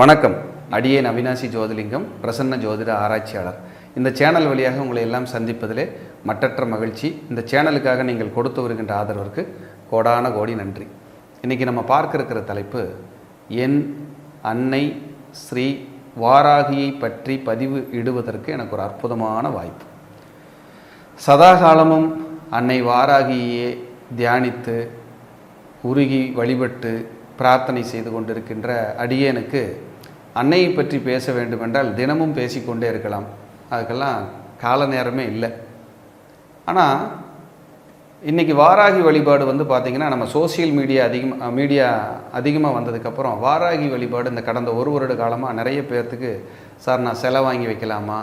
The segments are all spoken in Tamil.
வணக்கம். அடியேன் அவினாசி ஜோதிலிங்கம் பிரசன்ன ஜோதிட ஆராய்ச்சியாளர். இந்த சேனல் வழியாக உங்களை எல்லாம் சந்திப்பதிலே மட்டற்ற மகிழ்ச்சி. இந்த சேனலுக்காக நீங்கள் கொடுத்து வருகின்ற ஆதரவிற்கு கோடான கோடி நன்றி. இன்றைக்கி நம்ம பார்க்க இருக்கிற தலைப்பு என் அன்னை ஸ்ரீ வாராகியை பற்றி பதிவு இடுவதற்கு எனக்கு ஒரு அற்புதமான வாய்ப்பு. சதாகாலமும் அன்னை வாராகியே தியானித்து உருகி வழிபட்டு பிரார்த்தனை செய்து கொண்டிருக்கின்ற அடியேனுக்கு அன்னையை பற்றி பேச வேண்டுமென்றால் தினமும் பேசிக்கொண்டே இருக்கலாம். அதுக்கெல்லாம் கால நேரமே இல்லை. ஆனால் இன்றைக்கி வாராகி வழிபாடு வந்து பார்த்திங்கன்னா நம்ம சோசியல் மீடியா அதிகமாக மீடியா அதிகமாக வந்ததுக்கப்புறம் வாராகி வழிபாடு இந்த கடந்த ஒரு வருட காலமாக நிறைய பேர்த்துக்கு சார் நான் செலை வாங்கி வைக்கலாமா?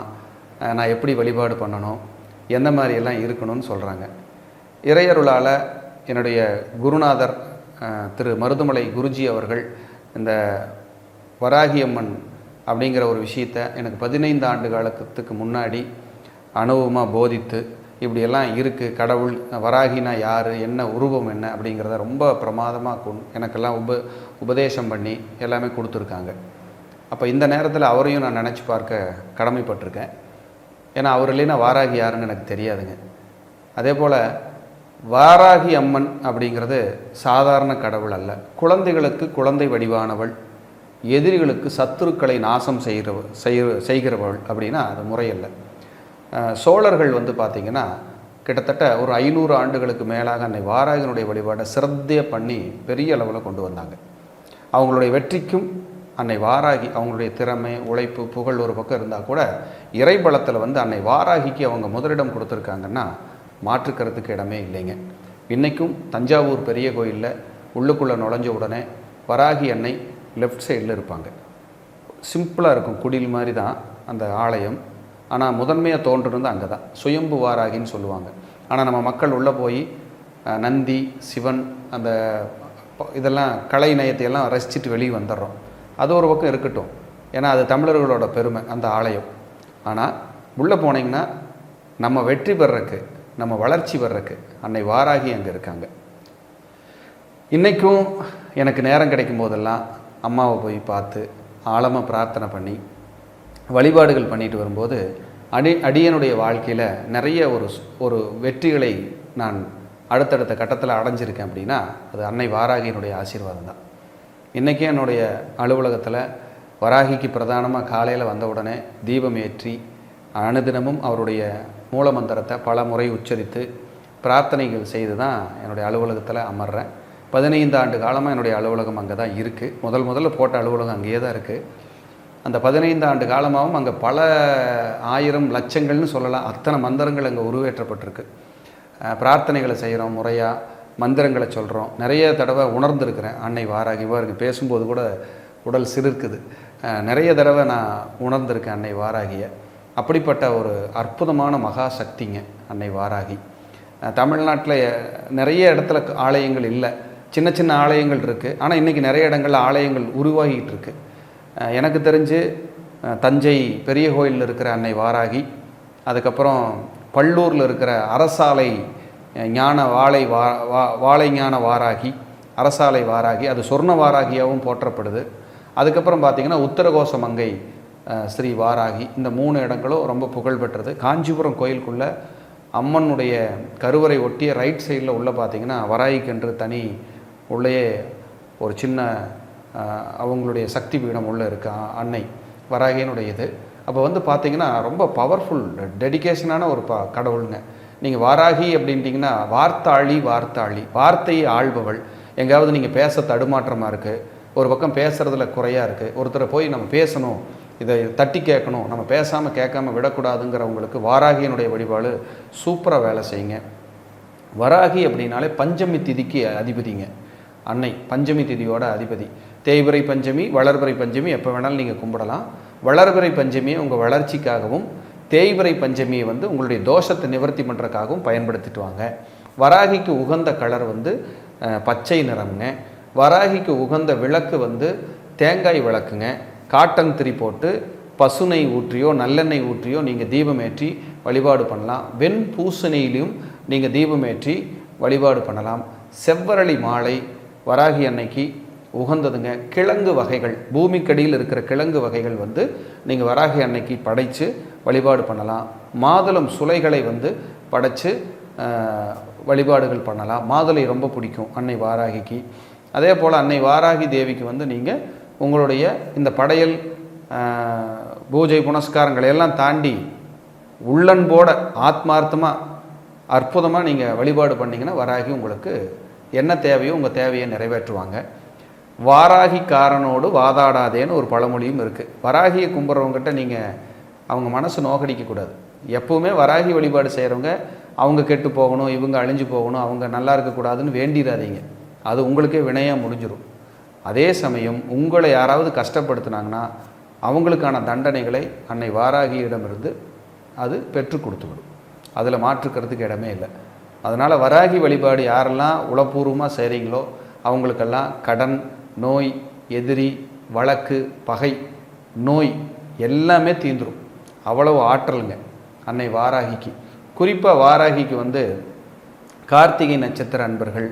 நான் எப்படி வழிபாடு பண்ணணும்? எந்த மாதிரியெல்லாம் இருக்கணும்னு சொல்கிறாங்க இறையருளால் என்னுடைய குருநாதர் திரு மருதுமலை குருஜி அவர்கள் இந்த வராகியம்மன் அப்படிங்கிற ஒரு விஷயத்தை எனக்கு பதினைந்து ஆண்டு காலத்துக்கு முன்னாடி அனுபவமாக போதித்து இப்படியெல்லாம் இருக்குது கடவுள் வராகினா யார் என்ன உருவம் என்ன அப்படிங்கிறத ரொம்ப பிரமாதமாக கொண் எனக்கெல்லாம் உப உபதேசம் பண்ணி எல்லாமே கொடுத்துருக்காங்க. அப்போ இந்த நேரத்தில் அவரையும் நான் நினச்சி பார்க்க கடமைப்பட்டிருக்கேன். ஏன்னா அவர் இல்லைன்னா வாராகி யாருன்னு எனக்கு தெரியாதுங்க. அதே போல் வாராகி அம்மன் அப்படிங்கிறது சாதாரண கடவுள் அல்ல. குழந்தைகளுக்கு குழந்தை வடிவானவள். எதிரிகளுக்கு சத்துருக்களை நாசம் செய்கிறவ செய்ய செய்கிறவள் அப்படின்னா அது முறையல்ல. சோழர்கள் வந்து பார்த்திங்கன்னா கிட்டத்தட்ட ஒரு ஐநூறு ஆண்டுகளுக்கு மேலாக அன்னை வாராகினுடைய வழிபாடை சிரத்தைய பண்ணி பெரிய அளவில் கொண்டு வந்தாங்க. அவங்களுடைய வெற்றிக்கும் அன்னை வாராகி அவங்களுடைய திறமை உழைப்பு புகழ் ஒரு பக்கம் இருந்தால் கூட இறைபலத்தில் வந்து அன்னை வாராகிக்கு அவங்க முதலிடம் கொடுத்துருக்காங்கன்னா மாற்றுக்கிறதுக்கு இடமே இல்லைங்க. இன்றைக்கும் தஞ்சாவூர் பெரிய கோயிலில் உள்ளுக்குள்ளே நுழைஞ்ச உடனே வராகி அன்னை லெஃப்ட் சைடில் இருப்பாங்க. சிம்பிளாக இருக்கும் குடில் மாதிரி தான் அந்த ஆலயம். ஆனால் முதன்மையாக தோன்றுனது அங்கே தான் சுயம்பு வாராகின்னு சொல்லுவாங்க. ஆனால் நம்ம மக்கள் உள்ளே போய் நந்தி சிவன் அந்த இதெல்லாம் கலை நயத்தையெல்லாம் ரசிச்சுட்டு வெளியே வந்துடுறோம். அது ஒரு பக்கம் இருக்கட்டும். ஏன்னா அது தமிழர்களோட பெருமை அந்த ஆலயம். ஆனால் உள்ளே போனீங்கன்னா நம்ம வெற்றி பெறக்கு நம்ம வளர்ச்சி பெறக்கு அன்னை வாராகி அங்கே இருக்காங்க. இன்றைக்கும் எனக்கு நேரம் கிடைக்கும் போதெல்லாம் அம்மாவை போய் பார்த்து ஆழமாக பிரார்த்தனை பண்ணி வழிபாடுகள் பண்ணிட்டு வரும்போது அடி அடியனுடைய வாழ்க்கையில் நிறைய ஒரு ஒரு வெற்றிகளை நான் அடுத்தடுத்த கட்டத்தில் அடைஞ்சிருக்கேன் அப்படின்னா அது அன்னை வாராகியினுடைய ஆசீர்வாதம் தான். இன்றைக்கி என்னுடைய அலுவலகத்தில் வராகிக்கு பிரதானமாக காலையில் வந்த உடனே தீபம் ஏற்றி அனுதினமும் அவருடைய மூலமந்திரத்தை பல முறை உச்சரித்து பிரார்த்தனைகள் செய்து தான் என்னுடைய அலுவலகத்தில் அமர்றேன். பதினைந்து ஆண்டு காலமாக என்னுடைய அலுவலகம் அங்கே தான் இருக்குது முதல் முதல்ல போட்ட அலுவலகம் அங்கேயே தான் இருக்குது அந்த பதினைந்து ஆண்டு காலமாகவும் அங்கே பல ஆயிரம் லட்சங்கள்னு சொல்லலாம். அத்தனை மந்திரங்கள் அங்கே உருவேற்றப்பட்டிருக்கு. பிரார்த்தனைகளை செய்கிறோம் முறையாக மந்திரங்களை சொல்கிறோம் நிறைய தடவை உணர்ந்திருக்கிறேன். அன்னை வாராகி பாருங்க பேசும்போது கூட உடல் சிலிர்க்குது. நிறைய தடவை நான் உணர்ந்திருக்கேன் அன்னை வாராகியை. அப்படிப்பட்ட ஒரு அற்புதமான மகா சக்திங்க அன்னை வாராகி. தமிழ்நாட்டில் நிறைய இடத்துல ஆலயங்கள் இல்லை. சின்ன சின்ன ஆலயங்கள் இருக்குது ஆனால் இன்றைக்கி நிறைய இடங்களில் ஆலயங்கள் உருவாகிட்டு இருக்கு எனக்கு தெரிஞ்சு தஞ்சை பெரிய கோயிலில் இருக்கிற அன்னை வாராகி அதுக்கப்புறம் பல்லூரில் இருக்கிற அரசாலை ஞான வாழை வா வா- வாழை ஞான வாராகி அரசாலை வாராகி அது சொர்ண வாராகியாகவும் போற்றப்படுது. அதுக்கப்புறம் பார்த்திங்கன்னா உத்தரகோச மங்கை ஸ்ரீ வாராகி இந்த மூணு இடங்களும் ரொம்ப புகழ் பெற்றது. காஞ்சிபுரம் கோயிலுக்குள்ளே அம்மனுடைய கருவறை ஒட்டிய ரைட் சைடில் உள்ள பார்த்தீங்கன்னா வராய்க்கென்று தனி உள்ளே ஒரு சின்ன அவங்களுடைய சக்தி பீடம் உள்ளே இருக்கு அன்னை வராகியினுடைய இது அப்போ வந்து பார்த்தீங்கன்னா ரொம்ப பவர்ஃபுல் டெடிகேஷனான ஒரு ப கடவுளுங்க. நீங்கள் வாராகி அப்படின்ட்டிங்கன்னா வார்த்தாளி வார்த்தாளி வார்த்தையை ஆள்பவள். எங்கேயாவது நீங்கள் பேச தடுமாற்றமாக இருக்குது ஒரு பக்கம் பேசுகிறதுல குறையாக இருக்குது ஒருத்தரை போய் நம்ம பேசணும் இதை தட்டி கேட்கணும் நம்ம பேசாமல் கேட்காம விடக்கூடாதுங்கிறவங்களுக்கு வாராகியினுடைய வழிபாடு சூப்பராக வேலை செய்யுங்க. வராகி அப்படின்னாலே பஞ்சமி திதிக்கு அதிபதிங்க. அன்னை பஞ்சமி திதியோட அதிபதி. தேய்பிறை பஞ்சமி வளர்பிறை பஞ்சமி எப்போ வேணாலும் நீங்கள் கும்பிடலாம். வளர்பிறை பஞ்சமியை உங்கள் வளர்ச்சிக்காகவும் தேய்பிறை பஞ்சமியை வந்து உங்களுடைய தோஷத்தை நிவர்த்தி பண்ணுறதுக்காகவும் பயன்படுத்திட்டு வாங்க. வராகிக்கு உகந்த கலர் வந்து பச்சை நிறம்ங்க. வராகிக்கு உகந்த விளக்கு வந்து தேங்காய் விளக்குங்க. காட்டன் திரி போட்டு பசுனை ஊற்றியோ நல்லெண்ணெய் ஊற்றியோ நீங்கள் தீபமேற்றி வழிபாடு பண்ணலாம். வெண் பூசணியிலையும் நீங்கள் தீபம் ஏற்றி வழிபாடு பண்ணலாம். செவ்வரளி மாலை வராகி அன்னைக்கு உகந்ததுங்க. கிழங்கு வகைகள் பூமிக்கடியில் இருக்கிற கிழங்கு வகைகள் வந்து நீங்கள் வராகி அன்னைக்கு படைத்து வழிபாடு பண்ணலாம். மாதுளம் சுலைகளை வந்து படைத்து வழிபாடுகள் பண்ணலாம். மாதுளை ரொம்ப பிடிக்கும் அன்னை வாராகிக்கு. அதே போல் அன்னை வாராகி தேவிக்கு வந்து நீங்கள் உங்களுடைய இந்த படையல் பூஜை புனஸ்காரங்களை எல்லாம் தாண்டி உள்ளன்போட ஆத்மார்த்தமாக அற்புதமாக நீங்கள் வழிபாடு பண்ணிங்கன்னா வராகி உங்களுக்கு என்ன தேவையோ உங்கள் தேவையை நிறைவேற்றுவாங்க. வாராகிக்காரனோடு வாதாடாதேன்னு ஒரு பழமொழியும் இருக்குது வராகியை கும்பிட்றவங்ககிட்ட நீங்கள் அவங்க மனசு நோகடிக்கக்கூடாது. எப்போவுமே வராகி வழிபாடு செய்கிறவங்க அவங்க கெட்டு போகணும் இவங்க அழிஞ்சு போகணும் அவங்க நல்லா இருக்கக்கூடாதுன்னு வேண்டிடாதீங்க. அது உங்களுக்கே வினையாக முடிஞ்சிடும் அதே சமயம் உங்களை யாராவது கஷ்டப்படுத்துனாங்கன்னா அவங்களுக்கான தண்டனைகளை அன்னை வாராகியிடமிருந்து அது பெற்று கொடுத்துவிடும். அதில் மாற்றுக்கிறதுக்கு இடமே இல்லை. அதனால் வராகி வழிபாடு யாரெல்லாம் உளப்பூர்வமாக செய்கிறீங்களோ அவங்களுக்கெல்லாம் கடன் நோய் எதிரி வழக்கு பகை நோய் எல்லாமே தீந்துடும் அவ்வளவு ஆற்றலுங்க அன்னை வாராகிக்கு. குறிப்பாக வாராகிக்கு வந்து கார்த்திகை நட்சத்திர அன்பர்கள்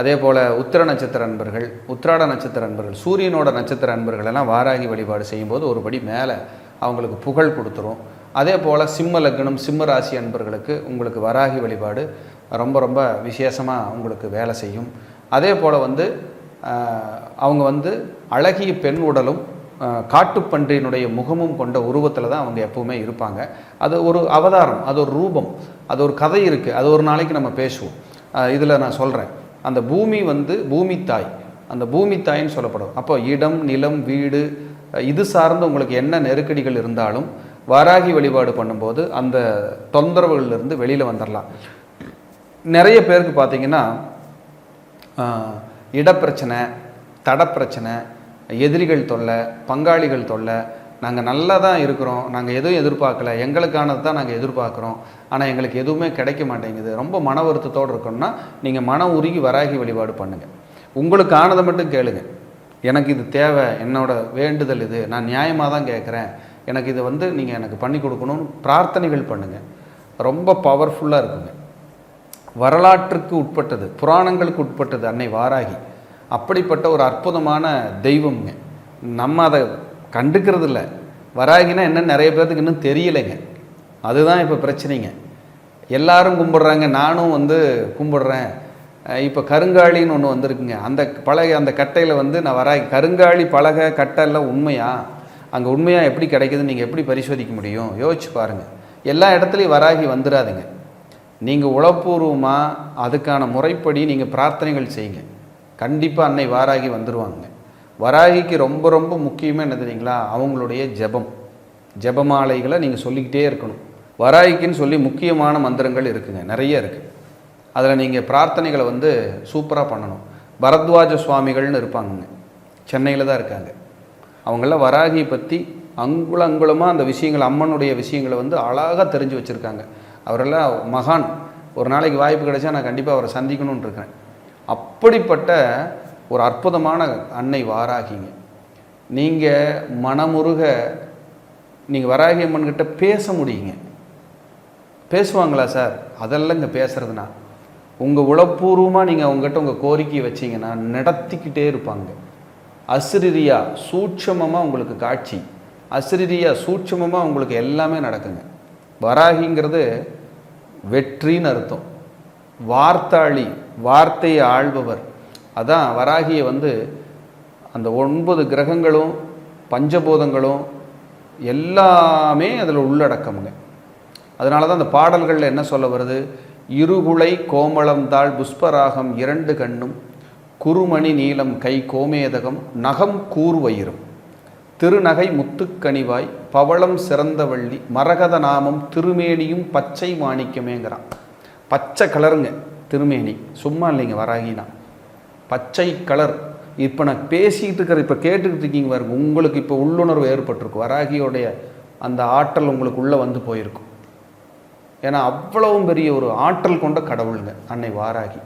அதே போல் உத்திர நட்சத்திர அன்பர்கள் உத்திராட நட்சத்திர அன்பர்கள் சூரியனோட நட்சத்திர அன்பர்கள் எல்லாம் வாராகி வழிபாடு செய்யும்போது ஒரு படி மேலே அவங்களுக்கு புகழ் கொடுத்துரும். அதே போல் சிம்ம லக்னம் சிம்ம ராசி அன்பர்களுக்கு உங்களுக்கு வராகி வழிபாடு ரொம்ப ரொம்ப விசேஷமாக உங்களுக்கு வேலை செய்யும். அதே போல் வந்து அவங்க வந்து அழகிய பெண் உடலும் காட்டுப்பன்றியினுடைய முகமும் கொண்ட உருவத்தில் தான் அவங்க எப்பவுமே இருப்பாங்க. அது ஒரு அவதாரம் அது ஒரு ரூபம் அது ஒரு கதை இருக்குது அது ஒரு நாளைக்கு நம்ம பேசுவோம். இதில் நான் சொல்கிறேன் அந்த பூமி வந்து பூமி தாய் அந்த பூமி தாயின்னு சொல்லப்படும். அப்போ இடம் நிலம் வீடு இது சார்ந்து உங்களுக்கு என்ன நெருக்கடிகள் இருந்தாலும் வாராகி வழிபாடு பண்ணும்போது அந்த தொந்தரவுகள்லேருந்து வெளியில் வந்துடலாம் நிறைய பேருக்கு பார்த்தீங்கன்னா இடப்பிரச்சனை தடப்பிரச்சனை எதிரிகள் தொல்லை பங்காளிகள் தொல்லை நாங்கள் நல்லா தான் இருக்கிறோம் நாங்கள் எதுவும் எதிர்பார்க்கல எங்களுக்கானது தான் நாங்கள் எதிர்பார்க்குறோம் ஆனால் எங்களுக்கு எதுவுமே கிடைக்க மாட்டேங்குது. ரொம்ப மன வருத்தத்தோடு இருக்கோம்னா நீங்கள் மன உருகி வராகி வழிபாடு பண்ணுங்கள் உங்களுக்கானதை மட்டும் கேளுங்க. எனக்கு இது தேவை என்னோட வேண்டுதல் இது நான் நியாயமாக தான் கேட்குறேன். எனக்கு இதை வந்து நீங்கள் எனக்கு பண்ணி கொடுக்கணும்னு பிரார்த்தனைகள் பண்ணுங்கள் ரொம்ப பவர்ஃபுல்லாக இருக்குங்க. வரலாற்றுக்கு உட்பட்டது புராணங்களுக்கு உட்பட்டது அன்னை வாராகி. அப்படிப்பட்ட ஒரு அற்புதமான தெய்வம்ங்க. நம்ம அதை கண்டுக்கிறது இல்லை வராகினா என்னன்னு நிறைய பேர்த்துக்கு இன்னும் தெரியலைங்க. அதுதான் இப்போ பிரச்சனைங்க. எல்லாரும் கும்பிடுறாங்க நானும் வந்து கும்பிடுறேன். இப்போ கருங்காலின்னு ஒன்று வந்திருக்குங்க. அந்த பலகை அந்த கட்டையில் வந்து நான் வராகி கருங்காலி பலகை கட்டை எல்லாம் உண்மையாக அங்கே உண்மையாக எப்படி கிடைக்குதுன்னு நீங்கள் எப்படி பரிசோதிக்க முடியும்? யோசிச்சு பாருங்கள் எல்லா இடத்துலையும் வராகி வந்துடாதுங்க நீங்கள் உளப்பூர்வமாக அதுக்கான முறைப்படி நீங்கள் பிரார்த்தனைகள் செய்யுங்க. கண்டிப்பாக அன்னை வாராகி வந்துடுவாங்க வராகிக்கு ரொம்ப ரொம்ப முக்கியமாக என்ன தெரியுங்களா? அவங்களுடைய ஜெபம். ஜபமாலைகளை நீங்கள் சொல்லிக்கிட்டே இருக்கணும். வராகிக்குன்னு சொல்லி முக்கியமான மந்திரங்கள் இருக்குங்க. நிறைய இருக்குது அதில் நீங்கள் பிரார்த்தனைகளை வந்து சூப்பராக பண்ணணும். பரத்வாஜ சுவாமிகள்னு இருப்பாங்கங்க. சென்னையில் தான் இருக்காங்க. அவங்கள வராகியை பற்றி அங்குல அங்குலமாக அந்த விஷயங்கள் அம்மனுடைய விஷயங்களை வந்து அழகாக தெரிஞ்சு வச்சுருக்காங்க. அவரெல்லாம் மகான். ஒரு நாளைக்கு வாய்ப்பு கிடைச்சா நான் கண்டிப்பாக அவரை சந்திக்கணும்னு இருக்கிறேன். அப்படிப்பட்ட ஒரு அற்புதமான அன்னை வாராகிங்க. நீங்கள் மனமுருக நீங்கள் வராகி அம்மன்கிட்ட பேச முடியுங்க. பேசுவாங்களா சார்? அதெல்லாம் இங்கே பேசுறதுனா உங்கள் உளப்பூர்வமாக நீங்கள் அவங்ககிட்ட உங்கள் கோரிக்கையை வச்சீங்கன்னா நடத்திக்கிட்டே இருப்பாங்க. அசிரியா சூட்சமமாக உங்களுக்கு காட்சி. அசிரியா சூட்சமமாக உங்களுக்கு எல்லாமே நடக்குங்க. வராகிங்கிறது வெற்றின்னு அர்த்தம். வார்த்தாளி வார்த்தையை ஆள்பவர். அதான் வராகியை வந்து அந்த ஒன்பது கிரகங்களும் பஞ்சபூதங்களும் எல்லாமே அதில் உள்ளடக்கமுங்க. அதனால தான் அந்த பாடல்களில் என்ன சொல்ல வருது? இருகுலை கோமளம் தாழ் புஷ்பராகம் இரண்டு கண்ணும் குறுமணி நீலம் கை கோமேதகம் நகம் கூர்வயிரும். திருநகை முத்துக்கனிவாய் பவளம் சிறந்தவள்ளி மரகத நாமம் திருமேனியும் பச்சை மாணிக்கமேங்கிறான். பச்சை கலருங்க திருமேனி. சும்மா இல்லைங்க வராகினா. பச்சை கலர். இப்போ நான் பேசிக்கிட்டு இருக்கிற இப்போ கேட்டுக்கிட்டு இருக்கீங்க பாருங்க உங்களுக்கு இப்போ உள்ளுணர்வு ஏற்பட்டிருக்கும். வராகியோடைய அந்த ஆற்றல் உங்களுக்கு உள்ளே வந்து போயிருக்கும். ஏன்னா அவ்வளவும் பெரிய ஒரு ஆற்றல் கொண்ட கடவுளுங்க அன்னை வாராகி.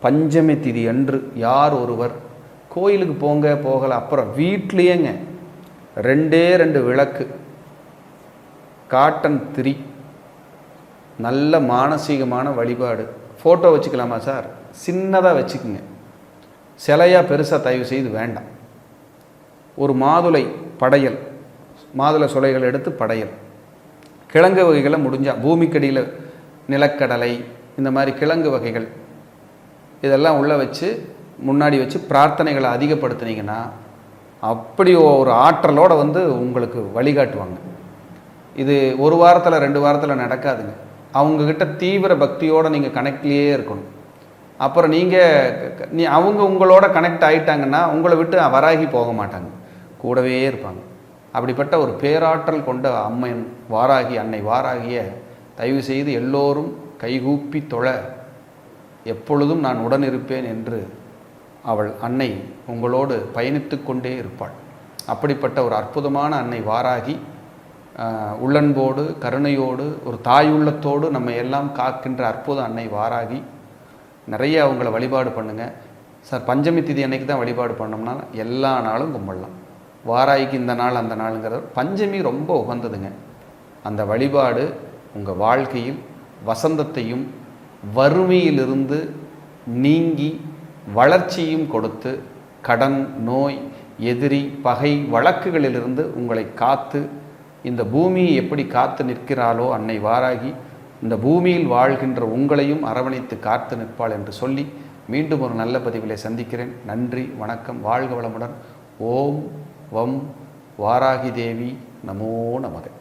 பஞ்சமி திதி அன்று யார் ஒருவர் கோயிலுக்கு போங்க போகலை அப்புறம் வீட்லேயேங்க. ரெண்டே ரெண்டு விளக்கு காட்டன் திரி நல்ல மானசீகமான வழிபாடு. ஃபோட்டோ வச்சுக்கலாமா சார்? சின்னதாக வச்சுக்குங்க. சிலையாக பெருசாக தயவு செய்து வேண்டாம். ஒரு மாதுளை படையல் மாதுளை சுளைகள் எடுத்து படையல். கிழங்கு வகைகளை முடிஞ்சால் பூமிக்கடியில் நிலக்கடலை இந்த மாதிரி கிழங்கு வகைகள். இதெல்லாம் உள்ளே வச்சு முன்னாடி வச்சு பிரார்த்தனைகளை அதிகப்படுத்துனீங்கன்னா அப்படி ஒரு ஆற்றலோடு வந்து உங்களுக்கு வழிகாட்டுவாங்க. இது ஒரு வாரத்தில் ரெண்டு வாரத்தில் நடக்காதுங்க. அவங்கக்கிட்ட தீவிர பக்தியோடு நீங்கள் கனெக்ட்லேயே இருக்கணும். அப்புறம் நீங்கள் நீ அவங்க உங்களோட கனெக்ட் ஆகிட்டாங்கன்னா உங்களை விட்டு வராகி போக மாட்டாங்க. கூடவே இருப்பாங்க. அப்படிப்பட்ட ஒரு பேராற்றல் கொண்ட அம்மன் வாராகி அன்னை வாராகிய தயவு செய்து எல்லோரும் கைகூப்பி தொழ. எப்பொழுதும் நான் உடன் இருப்பேன் என்று அவள் அன்னை உங்களோடு பயணித்து கொண்டே இருப்பாள். அப்படிப்பட்ட ஒரு அற்புதமான அன்னை வாராகி உள்ளன்போடு கருணையோடு ஒரு தாயுள்ளத்தோடு நம்ம எல்லாம் காக்கின்ற அற்புத அன்னை வாராகி நிறைய அவங்கள வழிபாடு பண்ணுங்கள் சார் பஞ்சமி திதி அன்னைக்கு தான் வழிபாடு பண்ணோம்னா எல்லா நாளும் கும்பிடலாம். வாராய்க்கு இந்த நாள் அந்த நாளுங்கிறது பஞ்சமி ரொம்ப உகந்ததுங்க. அந்த வழிபாடு உங்கள் வாழ்க்கையில் வசந்தத்தையும் வறுமையிலிருந்து நீங்கி வளர்ச்சியும் கொடுத்து கடன் நோய் எதிரி பகை வழக்குகளிலிருந்து உங்களை காத்து இந்த பூமியை எப்படி காத்து நிற்கிறாளோ அன்னை வாராகி இந்த பூமியில் வாழ்கின்ற உங்களையும் அரவணைத்து காத்து நிற்பாள் என்று சொல்லி மீண்டும் ஒரு நல்ல பதிவிலே சந்திக்கிறேன். நன்றி வணக்கம் வாழ்க வளமுடன். ஓம் வம் வாராகி தேவி. நமோ நமக.